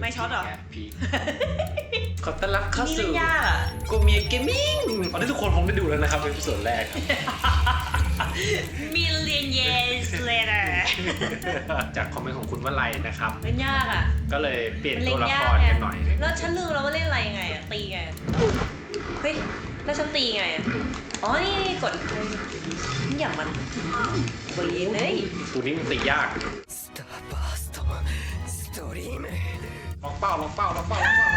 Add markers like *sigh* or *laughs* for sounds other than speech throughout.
ไม่ช็อตเหรอ พีขอต้อนรับเข้านี่สู่เล่นยากอะกูเมียเกมมิ่งตอนนี้ทุกคนคงได้ดูแล้วนะครับเป็นส่วนแรกครับ million years later จากคอมเมนต์ของคุณวลัยนะครับ เล่นยากอะก็เลยเปลี่ยนมันตัเล่วนละยาคกรไงกันหน่อย แล้วฉันลืมแล้วว่าเล่นอะไรยังไงอะตีไงอะเฮ้ยแล้วฉันตีไงอะอ๋อนี่นี่กดนี่อย่ามันเฮ้ยเลยตัวนี้มันตียาก เป้าล็อกเป้าล็อกเป้าล็อกเป้า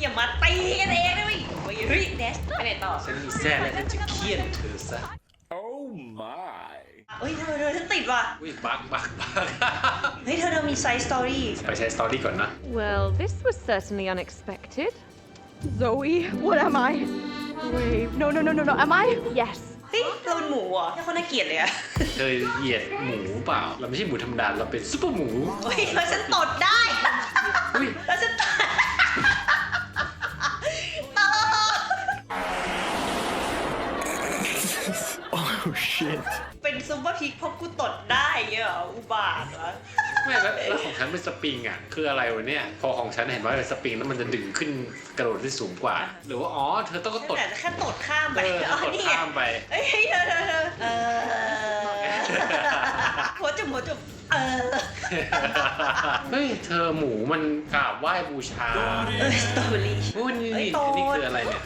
อย่ามาตีกันเองนะเว้ยเฮ้ยเฮ้ยเดชไปไหนต่อฉันมีแซ่แล้วฉันจะเคี่ยนเธอซะ Oh my เฮ้ยเธอเธอฉันติดว่ะ อุ้ยบักบักบักเฮ้ยเธอเธอมีไซส์สตอรี่ไปใช้สตอรี่ก่อนนะ Well, this was certainly unexpected. Zoe, what am I? Wait, no, no, no, no, no. Am I? Yes. เฮ้ยเราเป็นหมูเหรอะนี่คนน่าเกลียดเลยอะเธอเหยียดหมูเปล่า เราไม่ใช่หมูธรรมดา เราเป็นซุปเปอร์หมู เฮ้ยแล้วฉันตดได้อุ้ยแล้วฉันตดตด Oh shit เป็น ซุปเปอร์พิกเพราะกูตดได้เงี้ยเหรออุบาทเหรอไม่แล้วแล้วของฉันเป็นสปริงอะคืออะไรวะเนี่ย พอของฉันเห็นว่าเป็นสปริงแล้วมันจะดึงขึ้นกระโดดที่สูงกว่า หรือว่าอ๋อเธอต้องก็ตดแต่แค่ตดข้ามไปเออเธอตดนี่ข้ามไปเฮ้ยเธอเธอเธอเออหัวจุ่มหัวจุ่มเออเฮ้ยเธอหมูมันกราบไหว้บูชาเออสตรอเบอรี่ อุ้ยนี่เฮ้ยนี่โต นี่คืออะไรเนี่ย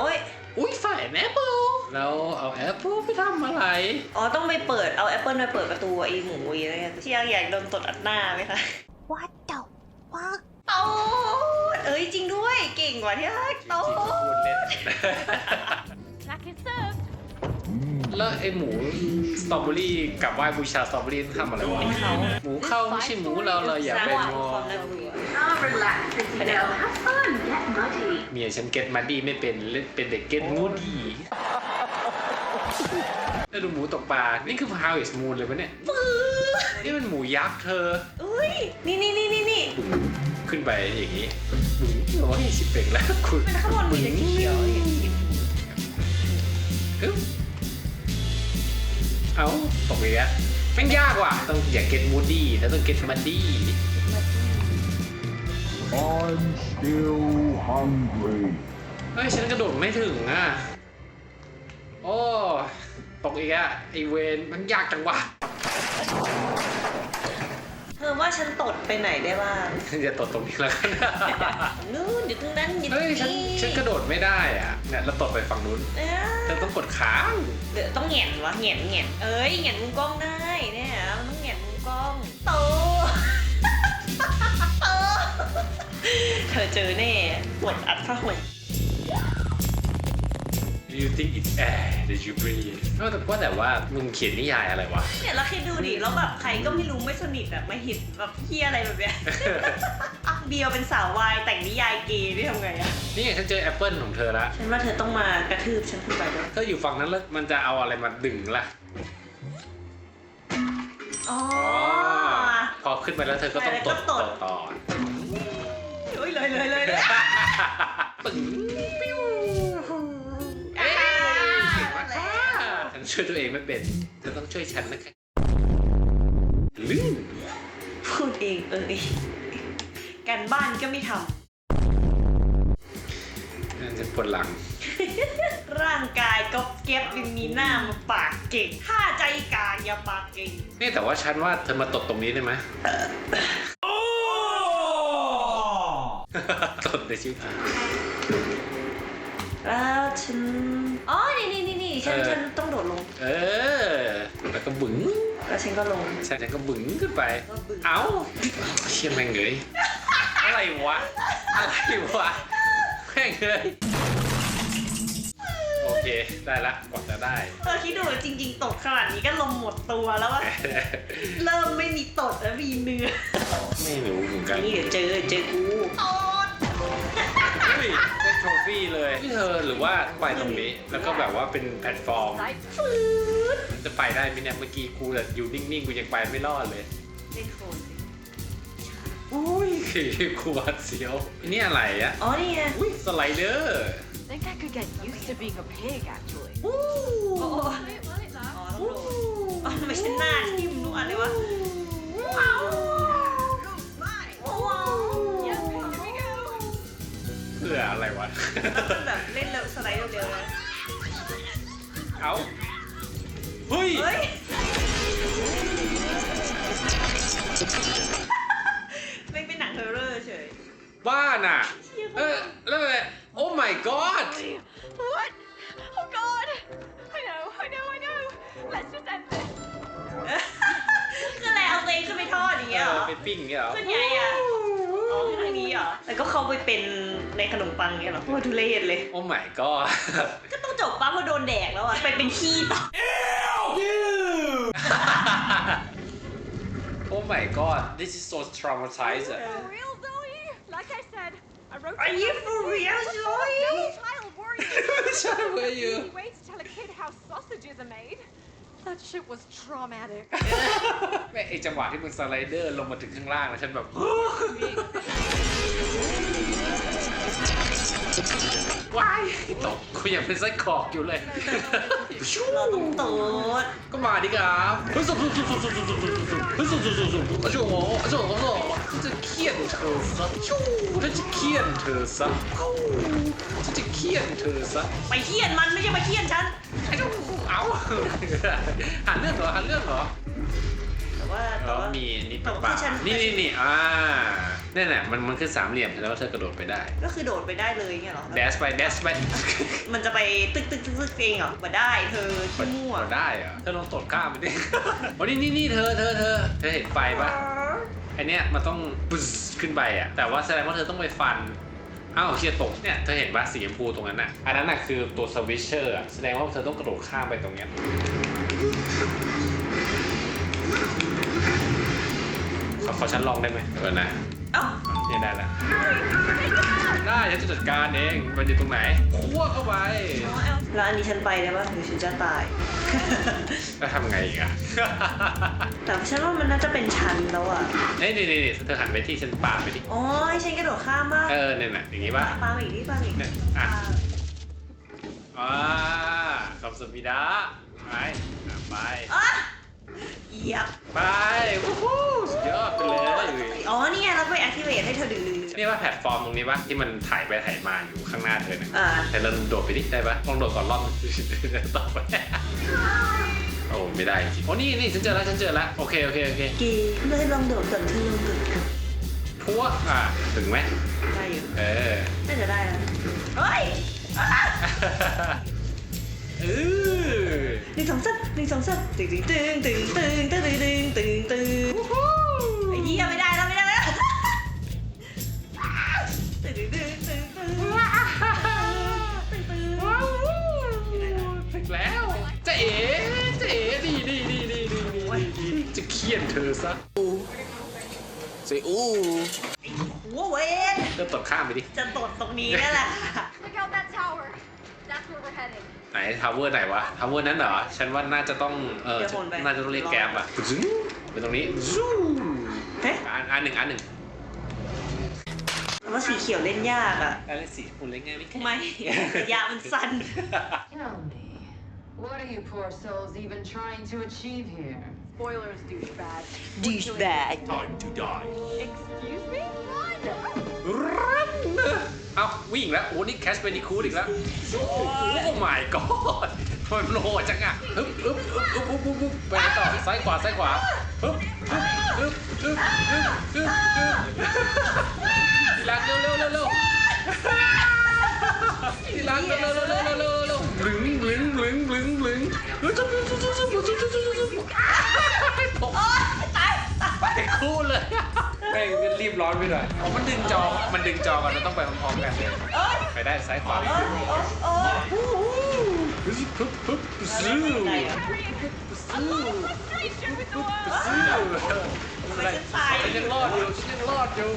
โอ้ยอุ้ยฝ่ายแอปเปิล แล้วเอาแอปเปิลไปทำอะไร อ๋อ ต้องไปเปิด เอาแอปเปิลไปเปิดประตูไอ้หมูอีอะไรกันที่อยากอยากโดนตดอัดหน้าไหมคะ What the fuck? โตดเอ้ยจริงด้วยเก่งกว่าที่รักโตจริงๆพูดเล่น Snack is served. แล้วไอ้หมูสตรอเบอรี่กับไหว้บูชาสตรอเบอรี่ต้องทำอะไรวะเขาหมูเข้าไม่ใช่หมูเราเราอย่าไปงอความน่ากลัว Ah, relax, Citadel. Have fun. Get muddy. เมียฉันเก็ตมาดี้ไม่เป็นเล่นเป็นเด็กเก็ตมูดี้ แล้วดูหมูตกปลา นี่คือ how is moon เลยปะเนี่ยนี่มันหมูยักษ์เธอ อุ้ย นี่นี่นี่นี่นี่ขึ้นไปอย่างนี้บึ้งโอ้ยสิบเป่งแล้วคุณมันข้างบนมีแต่เขียวๆเห็นอึ๊บเอาตกอีกแล้วแม่งยากว่ะ ต้องอย่าเก็ตมูดี้แต่ต้องเก็ตมาดี้ I'm still hungry. เฮ้ย ฉันกระโดดไม่ถึงอะ โอ้ ตกอีกอะไอเวนมันยากจังวะเธอว่าฉันตดไปไหนได้บ้างอย่าตดตรงนี้แล้วกัน นู่นอยู่ตรงนั้นอยู่ตรเฮ้งยฉันนี้ฉันกระโดดไม่ได้อะเนี่ยแล้วตดไปฝั่งนู้นเอ้เธอยต้องกดค้างเดี๋ยวต้องแหงนวะแหงนแหงนเอ้ยแหงนมุมกล้องได้เนี่ยมันต้องแหงนมุมกล้องโตโตเธอเจอแน่ปวดอัดผ้าห่ม Do you think it's air that you breathe เออแต่ว่าแต่ว่ามึงเขียนนิยายอะไรวะ เนี่ยแล้วคิดดูดิแล้วแบบใครก็ไม่รู้ไม่สนิทแบบมาหิดแบบเฮียอะไรแบบเนี้ย เบียวเป็นสาววายแต่งนิยายเกย์ได้ทำไงอะนี่ไงฉันเจอแอปเปิลของเธอละฉันว่าเธอต้องมากระทืบฉันขึ้นไปด้วยถ้าอยู่ฝั่งนั้นแล้วมันจะเอาอะไรมาดึงล่ะ อ๋อ พอขึ้นไปแล้วเธอก็ต้องตดตต่อดต่อเฮ้ยเลยเลยเลยเลย ปึ้งปิ้ว ช่วยตัวเองไม่เป็นเธอต้องช่วยฉันนะคะลื่นพูดเองเอ้ยการบ้านก็ไม่ทนั่นจะปวดหลังำร่างกายก็เก็บยังมีหน้ามาปากเก่งถ้าใจกลางอย่าปากเก่งนี่แต่ว่าฉันว่าเธอมาตดตรงนี้ได้ไหม ตดในชีวิตจริง แล้วฉันอ๋อนี่นี่นี่นี่ฉันเออ ฉันต้องโดดลงเออ แล้วก็บึ้งแล้วฉันก็ลงฉันฉันก็บึ้งขึ้นไป ก็บึ้งเอ้าเชี่ยแม่งเลยอะไรวะ อะไรวะ แม่งเลยโอเค ได้ละกว่าจะได้ เออคิดดูจริง ๆ ตกขนาดนี้ก็ลมหมดตัวแล้วว่าเริ่มไม่มีตดแล้วมีเนื้อไม่รู้เหมือนกัน นี่เดี๋ยวเจอเจอกูตดอุ้ ยได้โทรฟี่เลยนี่เธอหรือว่าไปตรงนี้ แล้วก็แบบว่าเป็นแพลตฟอร์มฟืดมันจะไปได้ไหมเนี่ยเมื่อกี้กูแบบอยู่นิ่งๆกูยังไปไม่รอดเลยเล่นโคลนสิอุ้ยกูหวัดเสียวอันนี่อะไรอะอ๋อนี่ไงอุ้ยสไลเดอร์ I think I could get used to being a pig, actually. อู้อ๋อต้องดูอ๋อทำไมฉันหน้าทิ่มทุกอันเลยวะว้าว ต้องแบบเล่นเร็วสไลด์เร็วๆนะเอาเฮ้ย เฮ้ย ไม่เป็นหนังเฮอร์เรอร์เฉย บ้าน่ะ เออแล้วอะไรโอ้ my god What? Oh God! I know, I know, I know. Let's just end this. คืออะไรเอาตัวเองขึ้นไปทอดอย่างเอเงี้ยเหรออเป็นปิ้งอย่างเงี้ยเหรอ ขึ้นไงอะอ๋อขึ้ นทางนี้เหรอแล้วก็เข้าไปเป็นในขนมปังเงี้ยเหรอโอ้ทุเรศเลย โอ้ my god ก็ต้องจบปั๊บเพราะโดนแดกแล้วอะไปเป็นขี้ต่อ โอ้ my god this is so traumatizing For real, Zoe? Like I said, I wrote Are you for real, Zoe? No child warrior. ใช่เว้ยอยู่ Easy way to tell a kid how sausages are made. That shit was traumatic. แม่งไอจังหวะที่มึงสไลเดอร์ลงมาถึงข้างล่างแล้วฉันแบบ ว้ายตกกูยังเป็นไส้กรอกอยู่เลยเราต้องตูดก็มาดิครับเฮ้ยสุดสุดสุดสุดสุดสุดสุดสุดเฮ้ยสุดสุดสุดสุดอาจารย์หมออาจารย์หมอฉันจะเคี่ยนเธอซะชูฉันจะเคี่ยนเธอซะชูฉันจะเคี่ยนเธอซะไปเคี่ยนมันไม่ใช่มาเคี่ยนฉันเอาหันเรื่องเหรอหันเรื่องเหรอแต่ว่าเอแต่อว่ามีนี่แต่ปะว่าปะฉันนี่นี่นี่อ่า นี่นแหละมันมันคือสามเหลี่ยมแล้วเธอกระโดดไปได้ ก็คือโดดไปได้เลยเงี้ยเหรอ แดชไปแดชไปมันจะไปตึกตึกตึกตึกเองเหรอมาได้เธอขี้มั่วเอาได้เหรอเธอลองตดข้ามไปดิโอ้นี่นี่นี่เธอเธอเธอเธอเห็นไฟปะไอเนี้ยมันต้องปุ๊บขึ้นไปอะ แต่ว่าแสดงว่าเธอต้องไปฟันอ้าวเชียตกเนี่ยเธอเห็นปะสีชมพูตรงนั้นอะ อันนั้นน่ะคือตัวสวิชเชอร์อะแสดงว่าเธอต้องกระโดดข้ามไปตรงเนี้ยขอขอฉันลองได้ไหมเออนะ เอ้าเนี่ยได้แล้วได้ฉันจะจัดการเอง มันอยู่ตรงไหนคั่วเข้าไปแล้วอันนี้ฉันไปได้ปะหรือฉันจะตาย แล้วทำไงอีกอะแต่ฉันว่ามันน่าจะเป็นชั้นแล้วอะเอ้ยนี่นี่นี่เธอหันไปที่ฉันปาไปดิอ๋อให้ฉันกระโดดข้ามบ้างเออเนี่ยน่ะอย่างงี้ป่ะปามาอีกดิปามาอีกเนี่ยอะอ่าขอบสมิดาไปอะไปอะเหยียบไปวู้ฮู้สุดยอดไป เลยอ๋อนี่ไงเราไป activate ให้เธอดึงดึงดึง นี่ว่าแพลตฟอร์มตรงนี้ป่ะที่มันถ่ายไปถ่ายมาอยู่ข้างหน้าเธอเนี่ยอ่า แต่เราโดดไปดิได้ป่ะลองโดดก่อนรอบนึงต่อไปโอ้ไม่ได้จริงโอ้นี่นี่ฉันเจอแล้วฉันเจอแล้วโอเคโอเคโอเคกีเลยลองโดดก่อนเธอลองโดดก่อนพัวอะถึงไหมได้อยู่เออ น่าจะได้แล้วเฮ้ยอะเออหนึ่งสองสามหนึ่งสองสามตึงตึงตึงตึงตึงตึงตึงตึงตึงไอ้เหี้ยไม่ได้แล้วไม่ได้แล้วตึงตึงตึงตึงตึงตึงตึงถึงแล้วเจ๊เอ๋เจ๊เอ๋ดีดีดีดีดีดีจะเคี่ยนเธอซะเซอู้หัวเวนเริ่มตดข้ามไปดิจะตดตรงนี้นั่นแหละไหนทาวเวอร์ไหนวะทาวเวอร์นั้นเหรอ ฉันว่าน่าจะต้องเออน่าจะต้องเรียกแก๊บอะไปตรงนี้ ซูเฮ้ยอันอันหนึ่งอันหนึ่งแต่ว่าสีเขียวเล่นยากอะอะไรสิคุณเล่นไงไม่ไม่ระยะมันสั้น Tell me, what are you poor souls even trying to achieve here? Spoilers, douchebag. douchebag Time to die Excuse me? รันเอ้าวิ่งแล้วโอ้นี่แคชเป็นอีคูดอีกแล้วโอ้ my god ทำไมมันโหดจังอะฮึบฮึบฮึบฮึบฮึบฮึบฮึบไปไหนต่อซ้ายขวาซ้ายขวาฮึบฮึบ ฮึบฮึบฮึบฮึบฮึบทีหลังเร็วเร็วเร็วเร็วทีหลังเร็วเร็วเร็วเร็วเร็วเร็วเร็วหลึงหลึงหลึงหลึงหลึงเฮ้ยจุ๊บจุ๊บจุ๊บจุ๊บจุ๊บจุ๊บจุ๊บจุ๊บจุ๊บตกไปคู่เลยแม่งรีบร้อนไปหน่อยอ๋อมันดึงจอ มันดึงจอกันมันต้องไปพร้อมๆกัน ไปได้ซ้ายขวา ฉันยังรอดอยู่ฉันยังรอดอยู่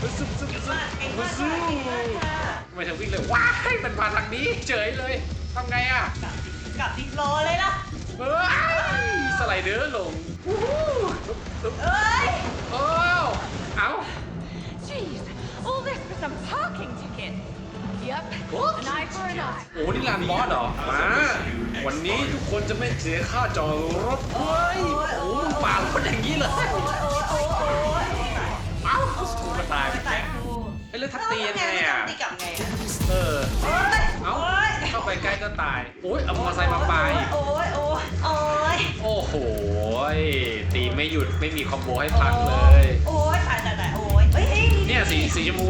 ซึบซึบซึบซึบเก่งมากซื้อเก่งมากค่ะไม่ถึงวิ่งเลยว้ายมันมาทางนี้เฉยเลยทำไงอะกลับดิรอเลยล่ะเฮ้ยสไลเดอร์ลงเอ้ยโอ้เอ้า Jeez, all this for some parking ticket Yep, What? an eye for an eye. โอ้นี่ลานบอสเหรอ มา วันนี้ทุกคนจะไม่เสียค่าจอดรถเฮ้ยโอ้มันป่าคนอย่างนี้เลยโอ้ยโอ้ยโอ้ยโอ้ยเอ้ากูมาตายไปตายแล้วครูเอ้ยแล้วทักตียังไงอะตีกลับไงอะเออโอ้ใกล้ก็ตาย โอ้ยเอามอเตอร์ไซค์มาไปโอ้ยโอ้ยโอ้ยโอ้โหยตีไม่หยุดไม่มีคอมโบให้พักเลย โอ้ยตายตายตายโอ้ยเฮ้ยเนี่ยสีสีชมพู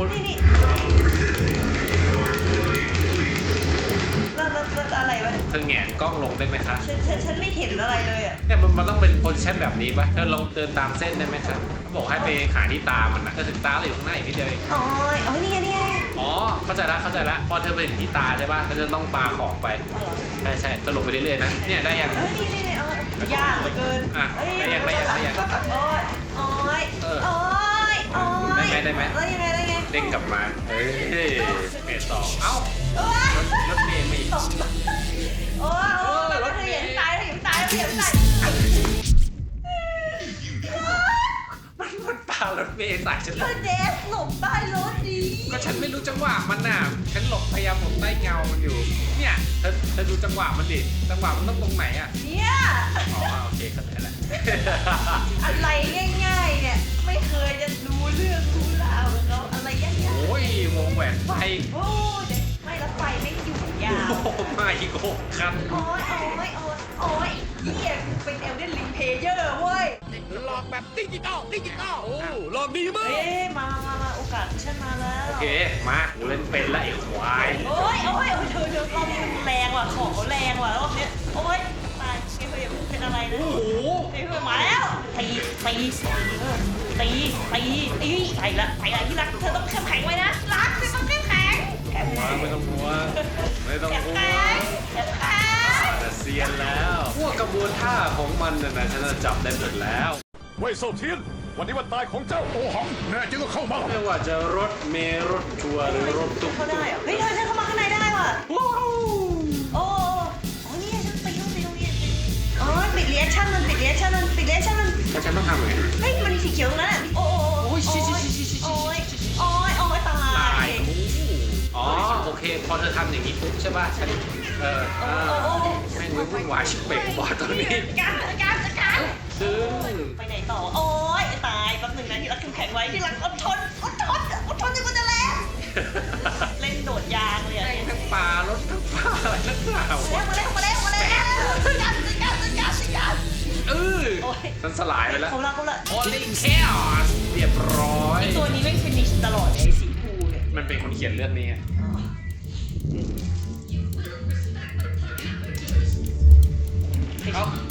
นี่นี่แล้วแล้วแล้วอะไรวะเธอแหงนกล้องลงได้ไหมคะฉันฉันฉันไม่เห็นอะไรเลยอะเนี่ยมันมันต้องเป็นโพสิชันแบบนี้ปะเธอลองเดินตามเส้นได้ไหมครับเขาบอกให้ไปหาที่ตามันนะก็ถึงตาเราอยู่ข้างหน้าอีกนิดเดียวเองโอ้ยโอ้ยนี่ไงนี่ไงอ๋อเข้าใจละเข้าใจละพอเธอไปถึงที่ตาใช่ปะก็จะต้องปาของไปอ๋อเหรอใช่ใช่จะลงไปเรื่อยๆนะเนี่ยได้ยัง เอ้ยนี่นี่นี่เอายากเหลือเกินอะได้ยังได้ยังได้ยังโอ้ยโอ้ยเออโอ้ยโอ้ยได้ไหมได้ไหม แล้วยังไงแล้วยังไงเด้งกลับมาเฮ้ยเมตสองเอ้าโอ้ย รถรถเมย์มาอีกโอ้โอ้ยเออรถเมเมล์ย์ตายแล้วอย่าตายแล้วอย่าตายมันหมันปารถเมย์ใส่ฉันเธอเดสหลบใต้รถดีก็ฉันไม่รู้จังหวะมันน่ะ ฉันหลบพยายามหลบใต้เงามันอยู่ เนี่ยเธอเธอดูจังหวะมันดิ จังหวะมันต้องตรงไหนอะ เนี่ยอ๋อโอเคเข้าใจละอะไรง่ายๆเนี่ยไม่เคยจะดูเรื่องรู้ราวกับเขาอะไรยากโอ้ย วงแหวนไฟๆโอ้ย ไม่แล้วไฟไม่อยู่ยาว โอ้โหมาอีกหกคันโอ้ยโอ้ยโอ้ยโอ้ยเฮียกูเป็นเอลเดนลิงเพเยอร์เว้ย หลอกแบบดิจิตอลดิจิตอลโอ้หลอกดีมากเอ๊ะมามามาโอกาสของฉันมาแล้ว โอเคมากูเล่นเป็นละไอ้ควายโอ้ยโอ้ยโอ้ยเธอเธอรอบนี้มันแรงว่ะของเขาแรงว่ะรอบเนี้ยโอ้ยตายไอ้เพื่อนอย่าเพิ่งเป็นอะไรนะโอ้โหไอ้เพื่อนมาแล้วตีตีเออตีตีตีไปละไปละที่รักเธอ ไม่ต้องแข็งกลัวแข็งแข็งแข็งแต่เซียนแล้วพวกกระบวนท่าของมันน่ะนะฉันจะจับได้หมดแล้วเว่ยเซาเทียน วันนี้วันตายของเจ้าโอหังแน่จริงก็เข้ามาไม่ว่าจะรถเมล์รถทัวร์หรือรถตุ๊กเข้าตุ๊ได้กเหรอเฮ้ยเธอเธอเข้ามาข้างในได้ว่ะ ว้าวโอ้อ๋อนี่ไงฉันตีต้องตีตรงนี้ตีอ๋อปิดเรียกชั่นมันปิดเรียกชั่นมันปิดเรียกชั่นมันแล้วฉันต้องทำไงเฮ้ยมันมีสีเขียวตรงนั้นอะโอ้โอ้โอ้ยชิชิชิชิ พอเธอทำอย่างนี้ปุ๊บใช่ป่ะฉันเออเออแม่งวุ่นวายชิบเป่งบอดตรงนี้การการการซึ่งไปไหนต่อ โอ้ยตายแป๊บหนึงนะที่รักเข้มแข็งไว้ที่รักอดทนอดทนอดทนจนกว่าจะแรงเล่นโดดยางเลยอะแม่งทั้งปลารถทั้งปลาอะไรทั้งปลาวะมาแล้วมาแล้วมาแล้วมาแล้วจัดการจัดการจัดการจัดการเออโอ้ยฉันสลายไปแล้วเขาละเขาละโอลิงเคอสเรียบร้อยตัวนี้ไม่ฟินิชตลอดเลยไอ้สีฟูเนี่ยมันเป็นคนเขียนเรื่องนี้ไงเอ้า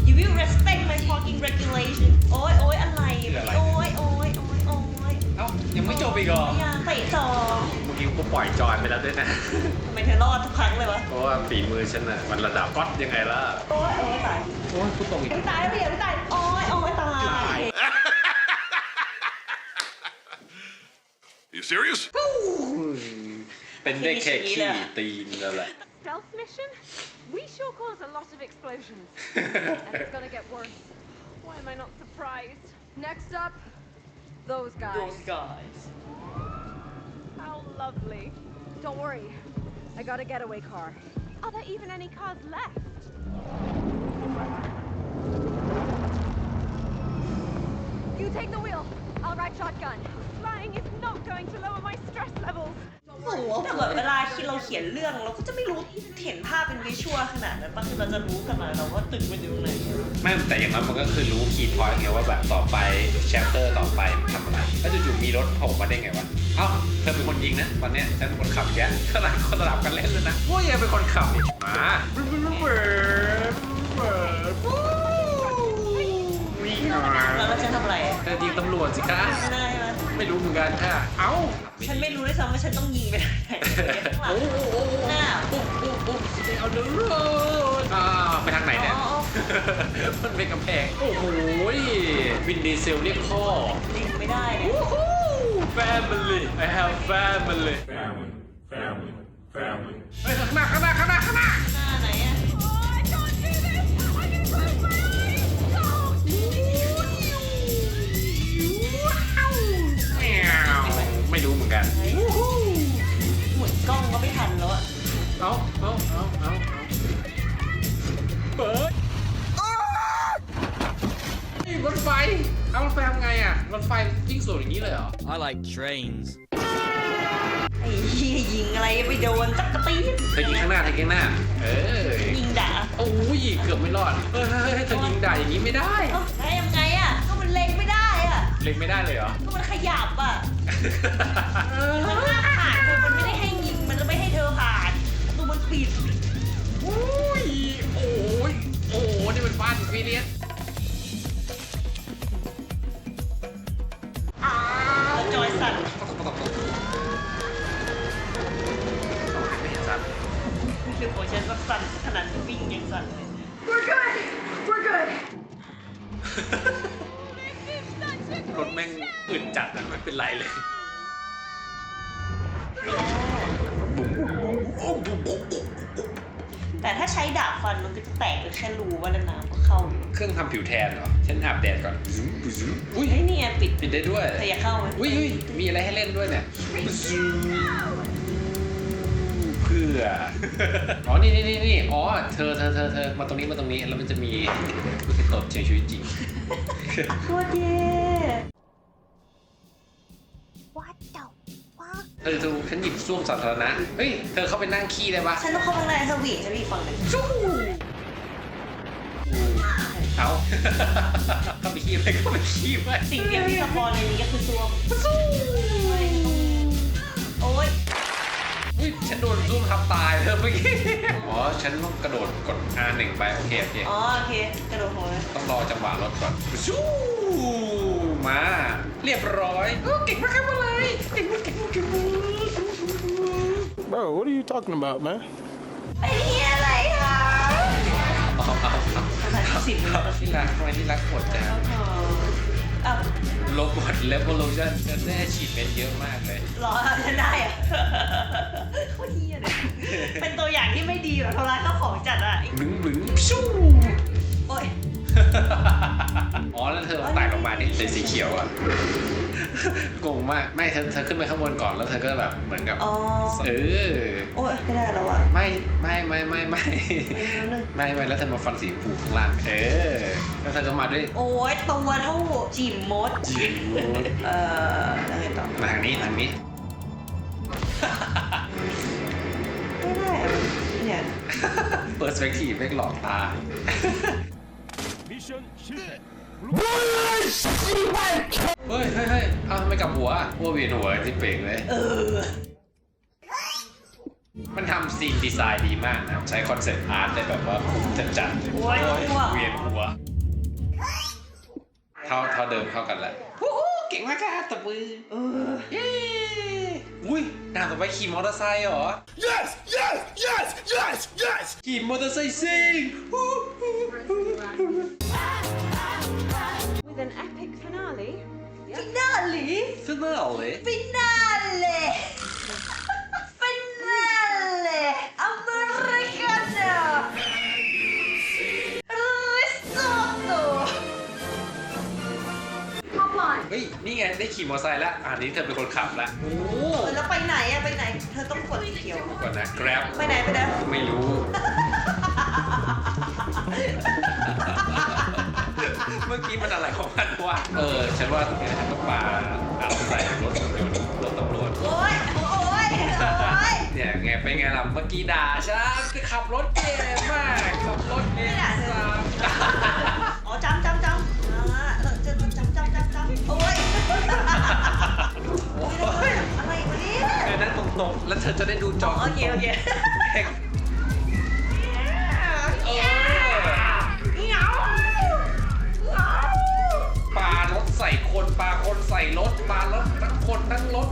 You will respect my talking regulation โอ้ยโอ้ยอะไรคืออะไร โอ้ยโอ้ยโอ้ยโอ้ยเอ้ายังไม่จบอีกเหรอยังเตะสองเมื่อกี้กูปล่อยจอยไปแล้วด้วยนะทำไมเธอรอดทุกครั้งเลยวะ เพราะว่าฝีมือฉันน่ะมันระดับก๊อตยังไงล่ะ โอ้ยโอ้ยตาย โอ้ยพูดตรงอีกไม่ตายไม่ตายไม่ตาย โอ้ยโอ้ยตาย You serious? เป็นได้แค่ขี้ตีนแล้วแหละ Stealth mission? We sure cause a lot of explosions. *laughs* and it's gonna get worse. Why am I not surprised? Next up, those guys. Those guys How lovely. Don't worry. I got a getaway car. Are there even any cars left? You take the wheel. I'll ride shotgun. Flying is not going to lower my stress levels. โอ้โหถ้าเกิดเวลาที่เราเขียนเรื่องเราก็จะไม่รู้เห็นภาพเป็นวิชวลขนาดนั้นป่ะคือเราจะรู้กันมาเราว่าตึกมันอยู่ตรงไหนไม่แต่อย่างนั้นมันก็คือรู้คีย์พอยต์ไงว่าแบบต่อไปแชปเตอร์ต่อไปมันทำอะไรแล้วจู่ๆมีรถโผล่มาได้ไงวะเอ้าเธอเป็นคนยิงนะวันเนี้ยฉันเป็นคนขับแกขนาดคนสลับกันเล่นเลยนะโอ้ยยังเป็นคนขับอีกมาวิ่งมาแล้วเราจะทำอะไรเธอยิงตำรวจสิคะ ไม่ได้ไหมไม่รู้เหมือนกันค่ะเอ้าฉันไม่รู้ด้วยซ้ำว่าฉันต้องยิงไปไหนข้างหลังโอ้โหโอ้โหหน้าปุ๊บปุ๊บปุ๊บเอาเดินรถอ่าไปทางไหนเนี่ยอ๋อมันเป็นกำแพง โอ้โหวินดีเซลเรียกพ่อยิงไม่ได้เนี่ย Family I have family Family, family, รถไฟ เอารถไฟทำไงอะ รถไฟยิ่งสวยอย่างนี้เลยเหรอ I like trains. ไอ้เหี้ยยิงอะไรไม่โดนสักกระตีนเธอยิงข้างหน้าเธอยิงข้างหน้า เออยิงด่าโอ้ยเกือบไม่รอดเฮ้ยเฮ้ยเฮ้ยเธอยิงด่าอย่างนี้ไม่ได้ เอ้าแล้วยังไงอะก็มันเล็งไม่ได้อะเล็งไม่ได้เลยเหรอ ก็มันขยับอะมันห้ามผ่านคือมันไม่ได้ให้ยิงมันจะไม่ให้เธอผ่านประตูมันปิด โอ้ย โอ้ย โอ้โหนี่มันบ้านฟิเลียส จอยสั่นไม่เห็นสัตว์คือโอฉันแบบสั่นขนาดวิ่งยังสั่นเลย We're good. We're good. รถแม่งอึดจัดอะไม่เป็นไรเลยบุ๋มโอ้บุ๋มบุ๋มบุ๋ม แต่ถ้าใช้ดาบฟันมันก็จะแตกเป็นแค่รูว่าแล้วน้ำก็เข้าอยู่เครื่องทำผิวแทนเหรอฉันอาบแดดก่อนบุ๋มบุ๋มอุ้ยเฮ้ยนี่ไงปิดปิดได้ด้วยเธออยากเข้าไหมอุ้ยอุ้ยมีอะไรให้เล่นด้วยเนี่ยเพื่อ อ๋อ นี่นี่นี่นี่อ๋อ เธอเธอเธอเธอมาตรงนี้มาตรงนี้ แล้วมันจะมีลูกกระตดในชีวิตจริง โคตรเย่ เธอดูฉันหยิบส้วมสาธารณะเฮ้ย เธอเข้าไปนั่งขี้ได้ปะฉันต้องเข้าข้างในเธอหวีฉันหวีฝั่งหนึ่งเอาเข้าไปขี้ไปเข้าไปขี้ไปสิ่งเดียวที่สปอนในนี้ก็คือซ่วมโอ๊ยอุ้ยฉันโดนส้วมทับตายเธอเมื่อกี้ อ๋อ ฉันต้องกระโดดกด R1 ไป โอเค โอเค อ๋อ โอเค กระโดดหัวเลยต้องรอจังหวะรถก่อนชู มา เรียบร้อยโอ้เก่งมากครับอะไรเก่งมากเก่งมากเก่งมาก Bro, what are you talking about, man? ไอ้เหี้ยอะไรคะเอาเอาเอาภาษาสิบเลยที่รักทำไมที่รักหมดจังอ้าวลบหมดเลเวอลูชั่นจะได้ฉีดเป็นเยอะมากเลย รอฉันได้อะโคตรเหี้ยเลยเป็นตัวอย่างที่ไม่ดีแบบทำลายข้าวของจัดอะบึ้งบึ้งชู โอ๊ย อ๋อแล้วเธอไต่ลงมานี่เป็นสีเขียวอะงงมากไม่เธอเธอขึ้นไปข้างบนก่อนแล้วเธอก็แบบเหมือนกับอ๋อเออโอ๊ยไม่ได้แล้วอะไม่ไม่ไม่ไม่ไม่ไม่รู้เลยไม่ไม่แล้วเธอมาฟันสีชมพูข้างล่างเออแล้วเธอก็มาด้วยโอ๊ยตัวเท่าจิ๋มมดจิ๋มมดเอ่อแล้วไงต่อมาทางนี้ทางนี้ไม่ได้อะเนี่ยเปอร์สเปกทีฟไม่หลอกตา Mission 실 패. เฮ้ยเฮ้ยเฮ้ยเอาทำไมกลับหัวหัวเวียนหัวที่เป่งเลยเออมันทำซีนดีไซน์ดีมากนะ ใช้คอนเซ็ปต์อาร์ตได้แบบว่าคุ้มจัดจัดๆเลยโอ้ยหัว เวียนหัว เท่าเท่าเดิมเข้ากันแหละวู้ฮู้เก่งมากครับตบมือเออเย้อุ้ยนางต่อไปขี่มอเตอร์ไซค์เหรอ Yes, yes, yes, yes, yes. ขี่มอเตอร์ไซค์ซิ่งฮู้ฮู้ฮู้ฮู้ With an epic finale. ฟินาลีฟินาเล่ฟินาเล่ฟินาเล่อเมริกาโน่ริซอตโต้ Hop on. เฮ้ย นี่ไง ได้ขี่มอเตอร์ไซค์แล้วอ่านี้เธอเป็นคนขับแล้วโอ้เออแล้วไปไหนอะไปไหน เธอต้องกดสีเขียว ก่อนนะ Grab ไปไหนไปไหนไม่รู้ เมื่อกี้มันอะไรของมันวะเออ ฉันว่าตรงนี้ฉันต้องปาเอาใส่รถยนต์รถตำรวจ โอ๊ยโอ๊ยโอ๊ยเนี่ยไงเป็นไงล่ะเมื่อกี้ด่าฉันขับรถเก่งมากขับรถเก่งสามอ๋อจำจำจำอ่าเออจำจำจำจำจำโอ๊ยโอ๊ยอะไรวะเนี่ยเออนั่นตรงๆ แล้วเธอจะได้ดูจอโอเคโอเค คนปาคนใส่รถปารถทั้งคนทั้งรถ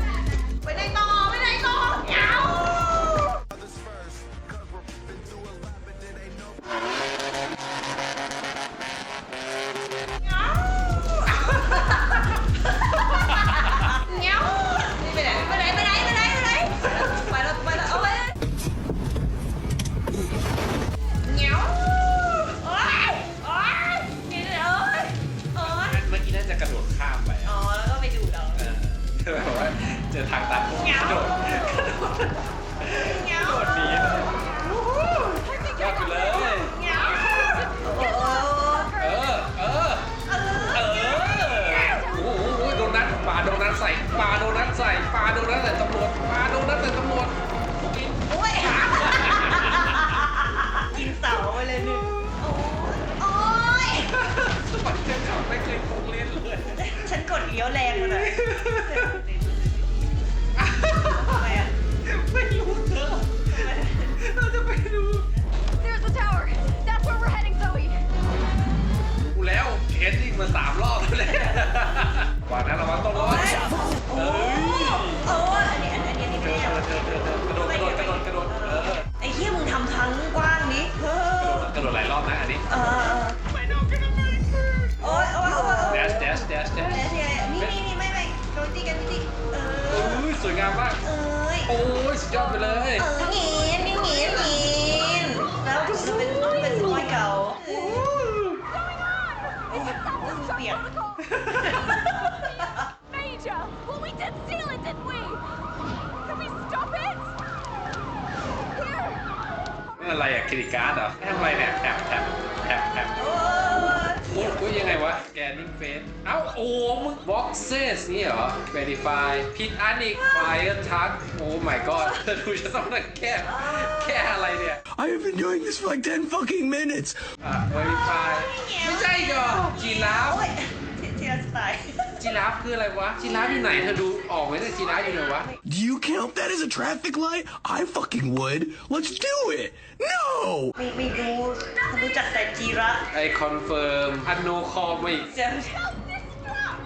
แล้วเคสยิ่งมาสามรอบแล้วแหละวางนะระวังต้องร้อนเอ้ยโอ้อันนี้อันนี้อันนี้เธไม่อได้เธอเธอเธอกระโดดกระโดดกระโดดกระโดดเออไอ้เหี้ยมึงทำทั้งกว้างนี้เออกระโดดหลายรอบนะอันนี้เออโอ้ยโอ้ยโอ้ยแดชแดชแดชแดชนี่นี่นี่ไม่ไม่โดนตีกันตีเอออุ้ยสวยงามมากเอ้ย โอ้ยสุดยอดไปเลย เอ อะไรอะเครดิตการ์ดเหรอให้ทำอะไรเนี่ยแท็บแท็บแท็บแท็บโอ้ยโอ้ยโอ้ยยังไงวะ แกนิ่งเฟสเอ้า โอ้ มึง boxes นี่เหรอ verify ผิดอันอีก fire touch โอ้ my god เธอดูฉันต้องนั่งแก้แก้อะไรเนี่ย I have been doing this for like 10 fucking minutes. อะ verify ไม่ใช่อีกเหรอจีราฟโอ้ยเทียสไตล์ จีราฟคืออะไรวะจีราฟอยู่ไหนเธอดูออกไหมเนี่ยจีราฟอยู่ไหนวะ Do you count that as a traffic light? I fucking would. Let's do it. No! ไม่ไม่รู้รู้จักแต่จีระไอคอนเฟิร์มอันโนคอมอีกจะ Help this flap!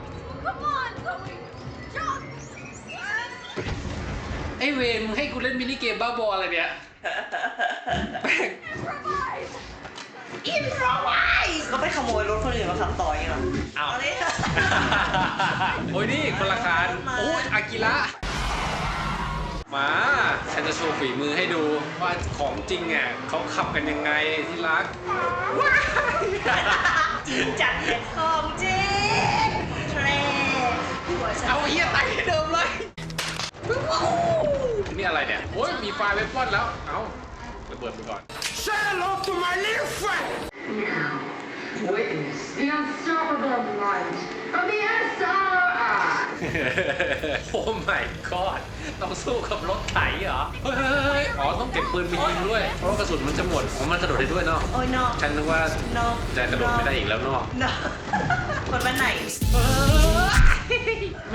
Come on, Zoe! Jump! ไอเวนมึงให้กูเล่นมินิเกมบ้าบออะไรเนี่ยแม่ง Improvise! อินโทรไวส์ก็ไปขโมยรถคนอื่นมาขับต่ออย่างเงี้ยเหรออ้าวเอาเลยโอ้ยนี่คนละคารโอ้ยอากิระมาฉันจะโชว์ฝีมือให้ดูว่าของจริงอะเขาขับกันยังไงที่รัก จริงจัดเลยของจริงเทรหัวฉันเอาเฮียตายที่เดิมเลยนี่อะไรเนี่ย โอ้ยมีไฟล์เวปอนแล้ว เอาระเบิดไปก่อน Say hello to my little friend! Witness the unstoppable might of the SRI. โอ้ my god ต้องสู้กับรถไถเหรอ เฮ้ยเฮ้ยเฮ้ยอ๋อ ต้องเก็บปืนไปยิงด้วย เพราะว่ากระสุนมันจะหมดอ๋อมันกระโดดได้ด้วยเนาะโอ้ยนอกฉันนึกว่านอกจะกระโดดไม่ได้อีกแล้วเนาะนอกคนวันไหนแม่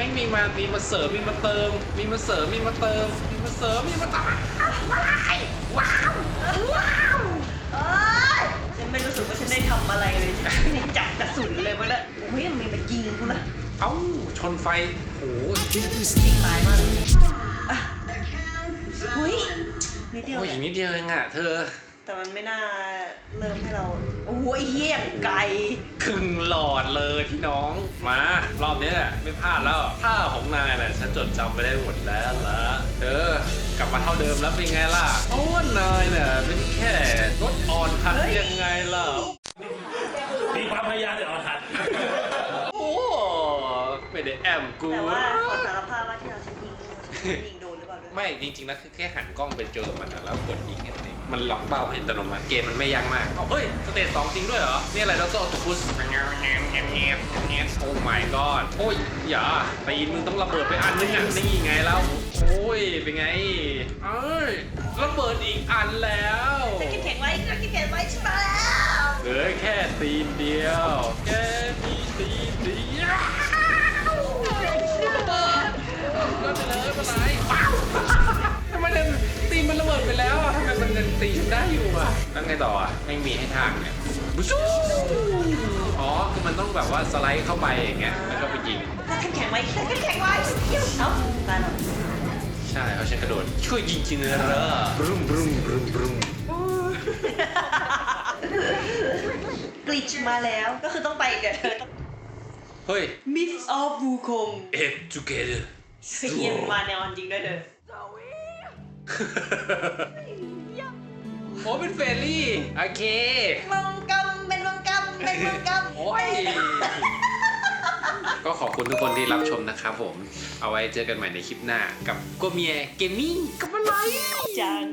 งมีมา มีมาเสริม มีมาเติม มีมาเสริม มีมาเติม มีมาเสริม มีมาเติมว้าวว้าวเอ้ยฉันไม่รู้สึกว่าฉันได้ทำอะไรเลยฉันจับกระสุนเลยมันอะโอ้ยมันมีมายิงกูละเอ้า ชนไฟโอ้ยตายมากอะเฮ้ยนิดเดียวโอ้ยเนี่อยย่างนี้เดียวเองอะเธอ แต่มันไม่น่าเริ่มให้เราโอ้โหไอ้เหี้ยไก่ครึ่งหลอดเลยพี่น้องมารอบนี้แหละไม่พลาดแล้วท่าของนายน่ะฉันจดจำไปได้หมดแล้วละเออกลับมาเท่าเดิมแล้วเป็นไงล่ะเพราะว่านายเนี่ยเป็นแค่รถอ่อนหัดยังไงล่ะมีความพยายามจะอ่อนหัดโอ้ไม่ได้แอมกูแต่ว่าขอสารภาพว่าที่เราฉันยิงฉันยิงโดนหรือเปล่าด้วยไม่จริงๆแล้วคือแค่หันกล้องไปเจอมันอะแล้วกดยิงแค่นั้นเอง มันล็อกเป้าอัตโนมัติเกมมันไม่ยากมากเอาเฮ้ยสเตจสองจริงด้วยเหรอ นี่อะไรดรออตพุสแงมแงมแงมแงมแงมโอ้ my god โอ้ยอย่าตีนมึงต้องระเบิดไปอันนึงอะนี่ไงแล้วโอ้ยเป็นไงเอ้ยระเบิดอีกอันแล้วฉันคิดแข็งไว้ฉันคิดแข็งไว้ใช่ไหมแล้วเหลือแค่ตีนเดียวแค่มีตีนเดียวก็ไปเลยมาไหนว้าวทำไมเดิน ตีนมันระเบิดไปแล้วอะทำไมมันยังตีฉันได้อยู่อะแล้วไงต่ออะไม่มีให้ทางเนี่ยบุชูอ๋อคือมันต้องแบบว่าสไลด์เข้าไปอย่างเงี้ยแล้วก็ไปยิงฉันคิดแข็งไว้ฉันคิดแข็งไว้เอ้าตายแล้วใช่เขาใช้กระโดดช่วยยิงจริงเลยเหรอบรุมบรุมบรุมบรุมกลิชมาแล้วก็คือต้องไปเดี๋ยวเธอต้อง เฮ้ย Miss of Wu Kong it together เฮียมาแนวจริงด้วยเธอ โอ้เป็นเฟรนลี่โอเคมังกำเป็นมังกำเป็นมังกำโอ้ยก็ขอบคุณทุกคนที่รับชมนะครับผม เอาไว้เจอกันใหม่ในคลิปหน้ากับกัวเมียเกมมิ่งกับอะไรจัง